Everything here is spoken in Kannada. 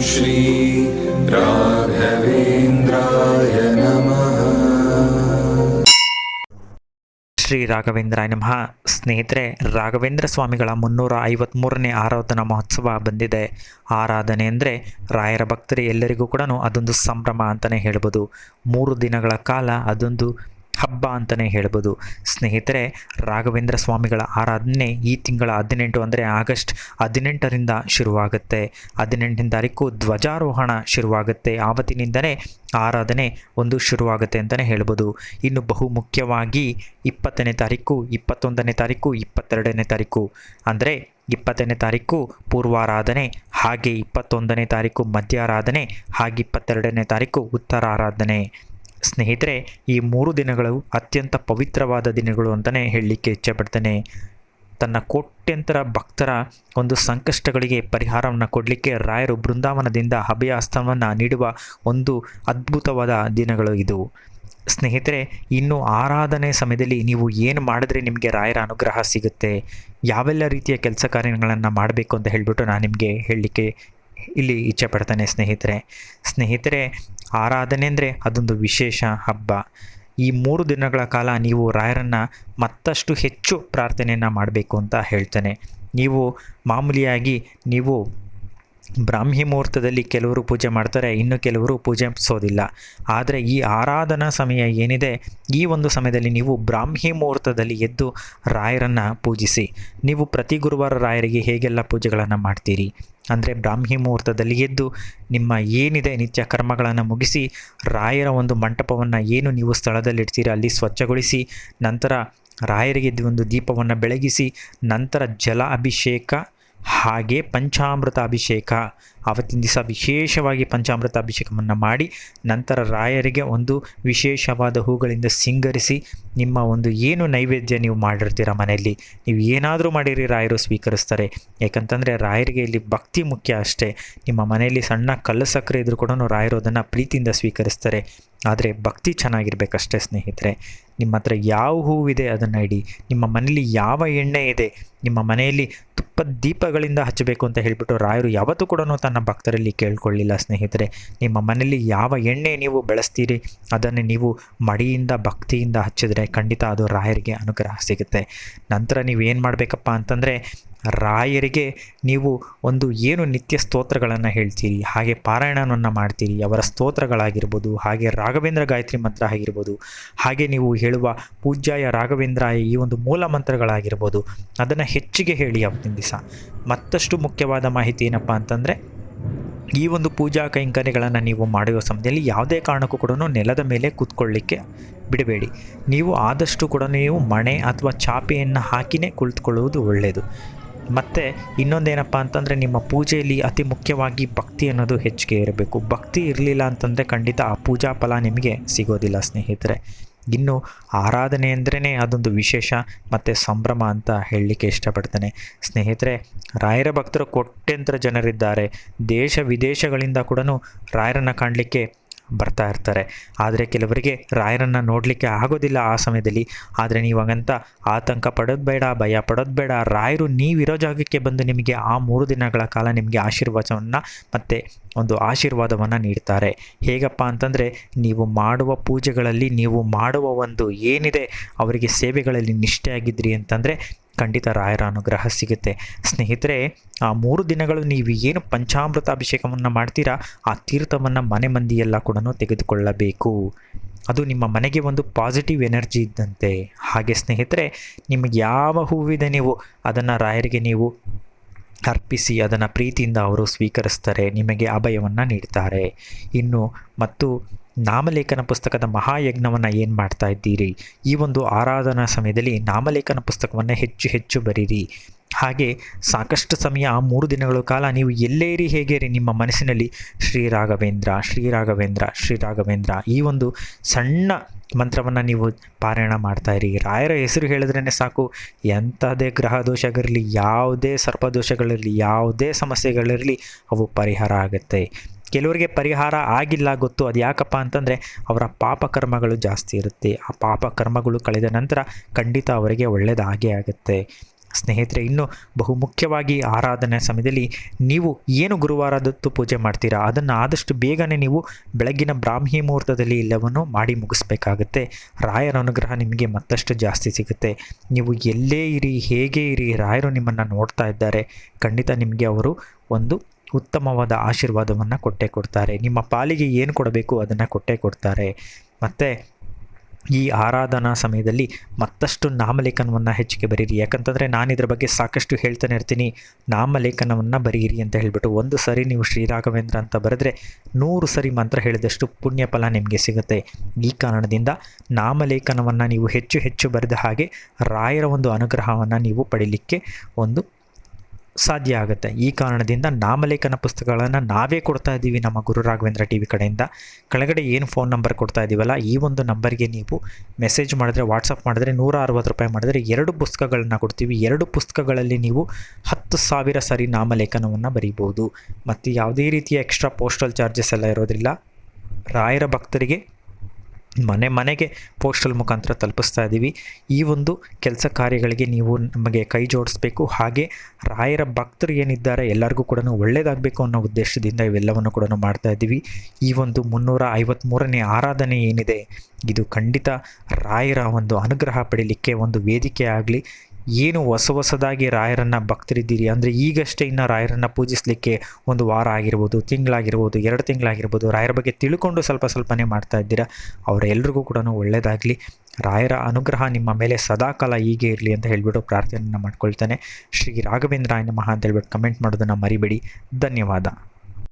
श्री राघवेन्द्राय नमः ಶ್ರೀ ರಾಘವೇಂದ್ರಾಯ ನಮಃ ಸ್ನೇಹಿತರೆ ರಾಘವೇಂದ್ರ ಸ್ವಾಮಿಗಳ ಮುನ್ನೂರ ಐವತ್ತ್ಮೂರನೇ ಆರಾಧನಾ ಮಹೋತ್ಸವ ಬಂದಿದೆ ಆರಾಧನೆ ಅಂದರೆ ರಾಯರ ಭಕ್ತರು ಎಲ್ಲರಿಗೂ ಕೂಡ ಅದೊಂದು ಸಂಭ್ರಮ ಅಂತಲೇ ಹೇಳ್ಬೋದು ಮೂರು ದಿನಗಳ ಕಾಲ ಅದೊಂದು ಹಬ್ಬ ಅಂತಲೇ ಹೇಳ್ಬೋದು. ಸ್ನೇಹಿತರೆ, ರಾಘವೇಂದ್ರ ಸ್ವಾಮಿಗಳ ಆರಾಧನೆ ಈ ತಿಂಗಳ ಹದಿನೆಂಟು ಅಂದರೆ ಆಗಸ್ಟ್ ಹದಿನೆಂಟರಿಂದ ಶುರುವಾಗುತ್ತೆ. ಹದಿನೆಂಟನೇ ತಾರೀಕು ಧ್ವಜಾರೋಹಣ ಶುರುವಾಗುತ್ತೆ. ಆವತ್ತಿನಿಂದಲೇ ಆರಾಧನೆ ಒಂದು ಶುರುವಾಗುತ್ತೆ ಅಂತಲೇ ಹೇಳ್ಬೋದು. ಇನ್ನು ಬಹು ಮುಖ್ಯವಾಗಿ ಇಪ್ಪತ್ತನೇ ತಾರೀಕು, ಇಪ್ಪತ್ತೊಂದನೇ ತಾರೀಕು, ಇಪ್ಪತ್ತೆರಡನೇ ತಾರೀಕು. ಅಂದರೆ ಇಪ್ಪತ್ತನೇ ತಾರೀಕು ಪೂರ್ವಾರಾಧನೆ, ಹಾಗೆ ಇಪ್ಪತ್ತೊಂದನೇ ತಾರೀಕು ಮಧ್ಯಾರಾಧನೆ, ಹಾಗೆ ಇಪ್ಪತ್ತೆರಡನೇ ತಾರೀಕು ಉತ್ತರಾರಾಧನೆ. ಸ್ನೇಹಿತರೆ, ಈ ಮೂರು ದಿನಗಳು ಅತ್ಯಂತ ಪವಿತ್ರವಾದ ದಿನಗಳು ಅಂತಲೇ ಹೇಳಲಿಕ್ಕೆ ಇಚ್ಛೆಪಡ್ತೇನೆ. ತನ್ನ ಕೋಟ್ಯಂತರ ಭಕ್ತರ ಒಂದು ಸಂಕಷ್ಟಗಳಿಗೆ ಪರಿಹಾರವನ್ನು ಕೊಡಲಿಕ್ಕೆ ರಾಯರು ಬೃಂದಾವನದಿಂದ ಅಭಯಾಸ್ತವನ್ನು ನೀಡುವ ಒಂದು ಅದ್ಭುತವಾದ ದಿನಗಳು ಇದು. ಸ್ನೇಹಿತರೆ, ಇನ್ನು ಆರಾಧನೆ ಸಮಯದಲ್ಲಿ ನೀವು ಏನು ಮಾಡಿದ್ರೆ ನಿಮಗೆ ರಾಯರ ಅನುಗ್ರಹ ಸಿಗುತ್ತೆ? ಯಾವೆಲ್ಲ ರೀತಿಯ ಕೆಲಸ ಕಾರ್ಯಗಳನ್ನು ಮಾಡಬೇಕು ಅಂತ ಹೇಳಿಬಿಟ್ಟು ನಾನು ನಿಮಗೆ ಹೇಳಲಿಕ್ಕೆ ಇಲ್ಲಿ ಇಚ್ಛೆ ಪಡ್ತಾನೆ ಸ್ನೇಹಿತರೆ. ಸ್ನೇಹಿತರೆ, ಆರಾಧನೆ ಅಂದರೆ ಅದೊಂದು ವಿಶೇಷ ಹಬ್ಬ. ಈ ಮೂರು ದಿನಗಳ ಕಾಲ ನೀವು ರಾಯರನ್ನು ಮತ್ತಷ್ಟು ಹೆಚ್ಚು ಪ್ರಾರ್ಥನೆಯನ್ನು ಮಾಡಬೇಕು ಅಂತ ಹೇಳ್ತಾನೆ. ನೀವು ಮಾಮೂಲಿಯಾಗಿ ನೀವು ಬ್ರಾಹ್ಮಿ ಮುಹೂರ್ತದಲ್ಲಿ ಕೆಲವರು ಪೂಜೆ ಮಾಡ್ತಾರೆ, ಇನ್ನು ಕೆಲವರು ಪೂಜಿಸೋದಿಲ್ಲ ಆದರೆ ಈ ಆರಾಧನಾ ಸಮಯ ಏನಿದೆ? ಈ ಒಂದು ಸಮಯದಲ್ಲಿ ನೀವು ಬ್ರಾಹ್ಮಿ ಮುಹೂರ್ತದಲ್ಲಿ ಎದ್ದು ರಾಯರನ್ನು ಪೂಜಿಸಿ. ನೀವು ಪ್ರತಿ ಗುರುವಾರ ರಾಯರಿಗೆ ಹೇಗೆಲ್ಲ ಪೂಜೆಗಳನ್ನು ಮಾಡ್ತೀರಿ? ಅಂದರೆ ಬ್ರಾಹ್ಮಿ ಮುಹೂರ್ತದಲ್ಲಿ ಎದ್ದು ನಿಮ್ಮ ಏನಿದೆ ನಿತ್ಯ ಕರ್ಮಗಳನ್ನು ಮುಗಿಸಿ, ರಾಯರ ಒಂದು ಮಂಟಪವನ್ನು ಏನು ನೀವು ಸ್ಥಳದಲ್ಲಿಡ್ತೀರ ಅಲ್ಲಿ ಸ್ವಚ್ಛಗೊಳಿಸಿ, ನಂತರ ರಾಯರಿಗೆ ಒಂದು ದೀಪವನ್ನು ಬೆಳಗಿಸಿ, ನಂತರ ಜಲ ಅಭಿಷೇಕ ಹಾಗೆ ಪಂಚಾಮೃತ ಅಭಿಷೇಕ. ಆವತ್ತಿನ ದಿವಸ ವಿಶೇಷವಾಗಿ ಪಂಚಾಮೃತ ಅಭಿಷೇಕವನ್ನು ಮಾಡಿ ನಂತರ ರಾಯರಿಗೆ ಒಂದು ವಿಶೇಷವಾದ ಹೂಗಳಿಂದ ಸಿಂಗರಿಸಿ ನಿಮ್ಮ ಒಂದು ಏನು ನೈವೇದ್ಯ ನೀವು ಮಾಡಿರ್ತೀರ ಮನೆಯಲ್ಲಿ, ನೀವು ಏನಾದರೂ ಮಾಡಿರಿ ರಾಯರು ಸ್ವೀಕರಿಸ್ತಾರೆ. ಯಾಕಂತಂದರೆ ರಾಯರಿಗೆ ಇಲ್ಲಿ ಭಕ್ತಿ ಮುಖ್ಯ ಅಷ್ಟೇ. ನಿಮ್ಮ ಮನೆಯಲ್ಲಿ ಸಣ್ಣ ಕಲ್ಲು ಸಕ್ಕರೆ ಇದ್ರೂ ಕೂಡ ರಾಯರು ಅದನ್ನು ಪ್ರೀತಿಯಿಂದ ಸ್ವೀಕರಿಸ್ತಾರೆ. ಆದರೆ ಭಕ್ತಿ ಚೆನ್ನಾಗಿರ್ಬೇಕಷ್ಟೇ ಸ್ನೇಹಿತರೆ. ನಿಮ್ಮ ಹತ್ರ ಯಾವ ಹೂವಿದೆ ಅದನ್ನು ಇಡಿ. ನಿಮ್ಮ ಮನೆಯಲ್ಲಿ ಯಾವ ಎಣ್ಣೆ ಇದೆ. ನಿಮ್ಮ ಮನೆಯಲ್ಲಿ ತುಪ್ಪದ ದೀಪಗಳಿಂದ ಹಚ್ಚಬೇಕು ಅಂತ ಹೇಳಿಬಿಟ್ಟು ರಾಯರು ಯಾವತ್ತೂ ಕೂಡ ತನ್ನ ಭಕ್ತರಲ್ಲಿ ಕೇಳಿಕೊಳ್ಳಿಲ್ಲ ಸ್ನೇಹಿತರೆ. ನಿಮ್ಮ ಮನೆಯಲ್ಲಿ ಯಾವ ಎಣ್ಣೆ ನೀವು ಬೆಳೆಸ್ತೀರಿ, ಅದನ್ನು ನೀವು ಮಡಿಯಿಂದ, ಭಕ್ತಿಯಿಂದ ಹಚ್ಚಿದರೆ ಖಂಡಿತ ಅದು ರಾಯರಿಗೆ ಅನುಗ್ರಹ ಸಿಗುತ್ತೆ. ನಂತರ ನೀವು ಏನು ಮಾಡಬೇಕಪ್ಪ ಅಂತಂದರೆ ರಾಯರಿಗೆ ನೀವು ಒಂದು ಏನು ನಿತ್ಯ ಸ್ತೋತ್ರಗಳನ್ನು ಹೇಳ್ತೀರಿ? ಹಾಗೆ ಪಾರಾಯಣವನ್ನು ಮಾಡ್ತೀರಿ. ಅವರ ಸ್ತೋತ್ರಗಳಾಗಿರ್ಬೋದು, ಹಾಗೆ ರಾಘವೇಂದ್ರ ಗಾಯತ್ರಿ ಮಂತ್ರ ಆಗಿರ್ಬೋದು, ಹಾಗೆ ನೀವು ಹೇಳುವ ಪೂಜ್ಯಾಯ ರಾಘವೇಂದ್ರಾಯ ಈ ಒಂದು ಮೂಲ ಮಂತ್ರಗಳಾಗಿರ್ಬೋದು, ಅದನ್ನು ಹೆಚ್ಚಿಗೆ ಹೇಳಿ ಅವತ್ತಿನ ದಿವಸ. ಮತ್ತಷ್ಟು ಮುಖ್ಯವಾದ ಮಾಹಿತಿ ಏನಪ್ಪ ಅಂತಂದರೆ, ಈ ಒಂದು ಪೂಜಾ ಕೈಂಕರ್ಯಗಳನ್ನು ನೀವು ಮಾಡುವ ಸಮಯದಲ್ಲಿ ಯಾವುದೇ ಕಾರಣಕ್ಕೂ ಕೂಡ ನೆಲದ ಮೇಲೆ ಕೂತ್ಕೊಳ್ಳಿಕ್ಕೆ ಬಿಡಬೇಡಿ. ನೀವು ಆದಷ್ಟು ಕೂಡ ನೀವು ಮಣೆ ಅಥವಾ ಚಾಪೆಯನ್ನು ಹಾಕಿನೇ ಕುಳಿತುಕೊಳ್ಳುವುದು ಒಳ್ಳೆಯದು ಮತ್ತು ಇನ್ನೊಂದೇನಪ್ಪ ಅಂತಂದರೆ ನಿಮ್ಮ ಪೂಜೆಯಲ್ಲಿ ಅತಿ ಮುಖ್ಯವಾಗಿ ಭಕ್ತಿ ಅನ್ನೋದು ಹೆಚ್ಚಿಗೆ ಇರಬೇಕು. ಭಕ್ತಿ ಇರಲಿಲ್ಲ ಅಂತಂದರೆ ಖಂಡಿತ ಆ ಪೂಜಾ ಫಲ ನಿಮಗೆ ಸಿಗೋದಿಲ್ಲ ಸ್ನೇಹಿತರೆ. ಇನ್ನು ಆರಾಧನೆ ಅಂದ್ರೇ ಅದೊಂದು ವಿಶೇಷ ಮತ್ತು ಸಂಭ್ರಮ ಅಂತ ಹೇಳಲಿಕ್ಕೆ ಇಷ್ಟಪಡ್ತೇನೆ. ಸ್ನೇಹಿತರೆ, ರಾಯರ ಭಕ್ತರು ಕೋಟ್ಯಂತರ ಜನರಿದ್ದಾರೆ. ದೇಶ ವಿದೇಶಗಳಿಂದ ಕೂಡ ರಾಯರನ್ನು ಕಾಣಲಿಕ್ಕೆ ಬರ್ತಾ ಇರ್ತಾರೆ. ಆದರೆ ಕೆಲವರಿಗೆ ರಾಯರನ್ನು ನೋಡಲಿಕ್ಕೆ ಆಗೋದಿಲ್ಲ ಆ ಸಮಯದಲ್ಲಿ. ಆದರೆ ನೀವು ಹಂಗಂತ ಆತಂಕ ಪಡೋದು ಬೇಡ, ಭಯ ಪಡೋದು ಬೇಡ. ರಾಯರು ನೀವಿರೋ ಜಾಗಕ್ಕೆ ಬಂದು ನಿಮಗೆ ಆ ಮೂರು ದಿನಗಳ ಕಾಲ ನಿಮಗೆ ಆಶೀರ್ವಾದವನ್ನು ಮತ್ತು ಒಂದು ಆಶೀರ್ವಾದವನ್ನು ನೀಡ್ತಾರೆ. ಹೇಗಪ್ಪ ಅಂತಂದರೆ ನೀವು ಮಾಡುವ ಪೂಜೆಗಳಲ್ಲಿ ನೀವು ಮಾಡುವ ಒಂದು ಏನಿದೆ ಅವರಿಗೆ ಸೇವೆಗಳಲ್ಲಿ ನಿಷ್ಠೆಯಾಗಿದ್ರಿ ಅಂತಂದರೆ ಖಂಡಿತ ರಾಯರ ಅನುಗ್ರಹ ಸಿಗುತ್ತೆ. ಸ್ನೇಹಿತರೆ, ಆ ಮೂರು ದಿನಗಳು ನೀವು ಏನು ಪಂಚಾಮೃತ ಅಭಿಷೇಕವನ್ನು ಮಾಡ್ತೀರಾ, ಆ ತೀರ್ಥವನ್ನು ಮನೆ ಮಂದಿಯೆಲ್ಲ ಕೂಡ ತೆಗೆದುಕೊಳ್ಳಬೇಕು. ಅದು ನಿಮ್ಮ ಮನೆಗೆ ಒಂದು ಪಾಸಿಟಿವ್ ಎನರ್ಜಿ ಇದ್ದಂತೆ. ಹಾಗೆ ಸ್ನೇಹಿತರೆ, ನಿಮಗೆ ಯಾವ ಹೂವಿದೆ ನೀವು, ಅದನ್ನು ರಾಯರಿಗೆ ನೀವು ಅರ್ಪಿಸಿ ಅದನ್ನು ಪ್ರೀತಿಯಿಂದ ಅವರು ಸ್ವೀಕರಿಸ್ತಾರೆ, ನಿಮಗೆ ಅಭಯವನ್ನು ನೀಡ್ತಾರೆ. ಇನ್ನು, ಮತ್ತು ನಾಮಲೇಖನ ಪುಸ್ತಕದ ಮಹಾಯಜ್ಞವನ್ನು ಏನು ಮಾಡ್ತಾ ಇದ್ದೀರಿ? ಈ ಒಂದು ಆರಾಧನಾ ಸಮಯದಲ್ಲಿ ನಾಮಲೇಖನ ಪುಸ್ತಕವನ್ನು ಹೆಚ್ಚು ಹೆಚ್ಚು ಬರೀರಿ. ಹಾಗೆ ಸಾಕಷ್ಟು ಸಮಯ, ಮೂರು ದಿನಗಳ ಕಾಲ ನೀವು ಎಲ್ಲೇರಿ ಹೇಗೇರಿ ನಿಮ್ಮ ಮನಸ್ಸಿನಲ್ಲಿ ಶ್ರೀ ಶ್ರೀರಾಘವೇಂದ್ರ ಶ್ರೀರಾಘವೇಂದ್ರ ಶ್ರೀ ರಾಘವೇಂದ್ರ ಈ ಒಂದು ಸಣ್ಣ ಮಂತ್ರವನ್ನು ನೀವು ಪಾರಾಯಣ ಮಾಡ್ತಾಯಿರಿ ರಾಯರ ಹೆಸರು ಹೇಳಿದ್ರೇ ಸಾಕು ಎಂಥದೇ ಗ್ರಹ ದೋಷಗಳಿರಲಿ ಯಾವುದೇ ಸರ್ಪದೋಷಗಳಿರಲಿ ಯಾವುದೇ ಸಮಸ್ಯೆಗಳಿರಲಿ ಅವು ಪರಿಹಾರ ಆಗುತ್ತೆ. ಕೆಲವರಿಗೆ ಪರಿಹಾರ ಆಗಿಲ್ಲ ಗೊತ್ತು, ಅದು ಯಾಕಪ್ಪ ಅಂತಂದರೆ ಅವರ ಪಾಪಕರ್ಮಗಳು ಜಾಸ್ತಿ ಇರುತ್ತೆ. ಆ ಪಾಪಕರ್ಮಗಳು ಕಳೆದ ನಂತರ ಖಂಡಿತ ಅವರಿಗೆ ಒಳ್ಳೆಯದಾಗೇ ಆಗುತ್ತೆ. ಸ್ನೇಹಿತರೆ, ಇನ್ನು ಬಹುಮುಖ್ಯವಾಗಿ ಆರಾಧನೆ ಸಮಯದಲ್ಲಿ ನೀವು ಏನು ಗುರುವಾರದತ್ತು ಪೂಜೆ ಮಾಡ್ತೀರಾ? ಅದನ್ನು ಆದಷ್ಟು ಬೇಗನೆ ನೀವು ಬೆಳಗ್ಗಿನ ಬ್ರಾಹ್ಮಿ ಮುಹೂರ್ತದಲ್ಲಿ ಎಲ್ಲವನ್ನು ಮಾಡಿ ಮುಗಿಸ್ಬೇಕಾಗತ್ತೆ. ರಾಯರ ಅನುಗ್ರಹ ನಿಮಗೆ ಮತ್ತಷ್ಟು ಜಾಸ್ತಿ ಸಿಗುತ್ತೆ. ನೀವು ಎಲ್ಲೇ ಇರಿ, ಹೇಗೆ ಇರಿ, ರಾಯರು ನಿಮ್ಮನ್ನು ನೋಡ್ತಾ ಇದ್ದಾರೆ. ಖಂಡಿತ ನಿಮಗೆ ಅವರು ಒಂದು ಉತ್ತಮವಾದ ಆಶೀರ್ವಾದವನ್ನು ಕೊಟ್ಟೇ ಕೊಡ್ತಾರೆ. ನಿಮ್ಮ ಪಾಲಿಗೆ ಏನು ಕೊಡಬೇಕು ಅದನ್ನು ಕೊಟ್ಟೇ ಕೊಡ್ತಾರೆ. ಮತ್ತು ಈ ಆರಾಧನಾ ಸಮಯದಲ್ಲಿ ಮತ್ತಷ್ಟು ನಾಮಲೇಖನವನ್ನು ಹೆಚ್ಚಿಗೆ ಬರೀರಿ. ಯಾಕಂತಂದರೆ ನಾನು ಇದ್ರ ಬಗ್ಗೆ ಸಾಕಷ್ಟು ಹೇಳ್ತಾನೆ ಇರ್ತೀನಿ. ನಾಮಲೇಖನವನ್ನು ಬರೀರಿ ಅಂತ ಹೇಳಿಬಿಟ್ಟು ಒಂದು ಸರಿ ನೀವು ಶ್ರೀರಾಘವೇಂದ್ರ ಅಂತ ಬರೆದ್ರೆ ನೂರು ಸರಿ ಮಂತ್ರ ಹೇಳಿದಷ್ಟು ಪುಣ್ಯ ಫಲ ನಿಮಗೆ ಸಿಗುತ್ತೆ. ಈ ಕಾರಣದಿಂದ ನಾಮಲೇಖನವನ್ನು ನೀವು ಹೆಚ್ಚು ಹೆಚ್ಚು ಬರೆದ ಹಾಗೆ ರಾಯರ ಒಂದು ಅನುಗ್ರಹವನ್ನು ನೀವು ಪಡೀಲಿಕ್ಕೆ ಒಂದು ಸಾಧ್ಯ ಆಗುತ್ತೆ. ಈ ಕಾರಣದಿಂದ ನಾಮಲೇಖನ ಪುಸ್ತಕಗಳನ್ನು ನಾವೇ ಕೊಡ್ತಾ ಇದ್ದೀವಿ ನಮ್ಮ ಗುರು ರಾಘವೇಂದ್ರ ಟಿ ವಿ ಕಡೆಯಿಂದ. ಕೆಳಗಡೆ ಏನು ಫೋನ್ ನಂಬರ್ ಕೊಡ್ತಾ ಇದ್ದೀವಲ್ಲ, ಈ ಒಂದು ನಂಬರ್ಗೆ ನೀವು ಮೆಸೇಜ್ ಮಾಡಿದ್ರೆ, ವಾಟ್ಸಪ್ ಮಾಡಿದ್ರೆ ನೂರ ಅರವತ್ತು ರೂಪಾಯಿ ಮಾಡಿದ್ರೆ ಎರಡು ಪುಸ್ತಕಗಳನ್ನು ಕೊಡ್ತೀವಿ. ಎರಡು ಪುಸ್ತಕಗಳಲ್ಲಿ ನೀವು ಹತ್ತು ಸಾವಿರ ಸರಿ ನಾಮಲೇಖನವನ್ನು ಬರೀಬೋದು. ಮತ್ತು ಯಾವುದೇ ರೀತಿಯ ಎಕ್ಸ್ಟ್ರಾ ಪೋಸ್ಟಲ್ ಚಾರ್ಜಸ್ ಎಲ್ಲ ಇರೋದಿಲ್ಲ. ರಾಯರ ಭಕ್ತರಿಗೆ ಮನೆ, ಮನೆಗೆ ಪೋಸ್ಟಲ್ ಮುಖಾಂತರ ತಲುಪಿಸ್ತಾ ಇದ್ದೀವಿ. ಈ ಒಂದು ಕೆಲಸ ಕಾರ್ಯಗಳಿಗೆ ನೀವು ನಮಗೆ ಕೈ ಜೋಡಿಸ್ಬೇಕು. ಹಾಗೆ ರಾಯರ ಭಕ್ತರು ಏನಿದ್ದಾರೆ ಎಲ್ಲರಿಗೂ ಕೂಡ ಒಳ್ಳೆಯದಾಗಬೇಕು ಅನ್ನೋ ಉದ್ದೇಶದಿಂದ ಇವೆಲ್ಲವನ್ನು ಕೂಡ ಮಾಡ್ತಾ ಇದ್ದೀವಿ. ಈ ಒಂದು ಮುನ್ನೂರ ಐವತ್ತ್ಮೂರನೇ ಆರಾಧನೆ ಏನಿದೆ, ಇದು ಖಂಡಿತ ರಾಯರ ಒಂದು ಅನುಗ್ರಹ ಪಡೀಲಿಕ್ಕೆ ಒಂದು ವೇದಿಕೆ ಆಗಲಿ ಏನು ಹೊಸ ಹೊಸದಾಗಿ ರಾಯರನ್ನು ಭಕ್ತರಿದ್ದೀರಿ? ಅಂದರೆ ಈಗಷ್ಟೇ ಇನ್ನು ರಾಯರನ್ನು ಪೂಜಿಸಲಿಕ್ಕೆ ಒಂದು ವಾರ ಆಗಿರ್ಬೋದು, ತಿಂಗಳಾಗಿರ್ಬೋದು, ಎರಡು ತಿಂಗಳಾಗಿರ್ಬೋದು, ರಾಯರ ಬಗ್ಗೆ ತಿಳ್ಕೊಂಡು ಸ್ವಲ್ಪ ಸ್ವಲ್ಪನೇ ಮಾಡ್ತಾ ಇದ್ದೀರಾ? ಅವರೆಲ್ಲರಿಗೂ ಕೂಡ ಒಳ್ಳೆಯದಾಗಲಿ ರಾಯರ ಅನುಗ್ರಹ ನಿಮ್ಮ ಮೇಲೆ ಸದಾಕಾಲ ಹೀಗೆ ಇರಲಿ ಅಂತ ಹೇಳಿಬಿಟ್ಟು ಪ್ರಾರ್ಥನೆಯನ್ನು ಮಾಡ್ಕೊಳ್ತಾನೆ. ಶ್ರೀ ರಾಘವೇಂದ್ರ ನಮಃ ಅಂತ ಹೇಳ್ಬಿಟ್ಟು ಕಮೆಂಟ್ ಮಾಡೋದನ್ನು ಮರಿಬೇಡಿ. ಧನ್ಯವಾದ.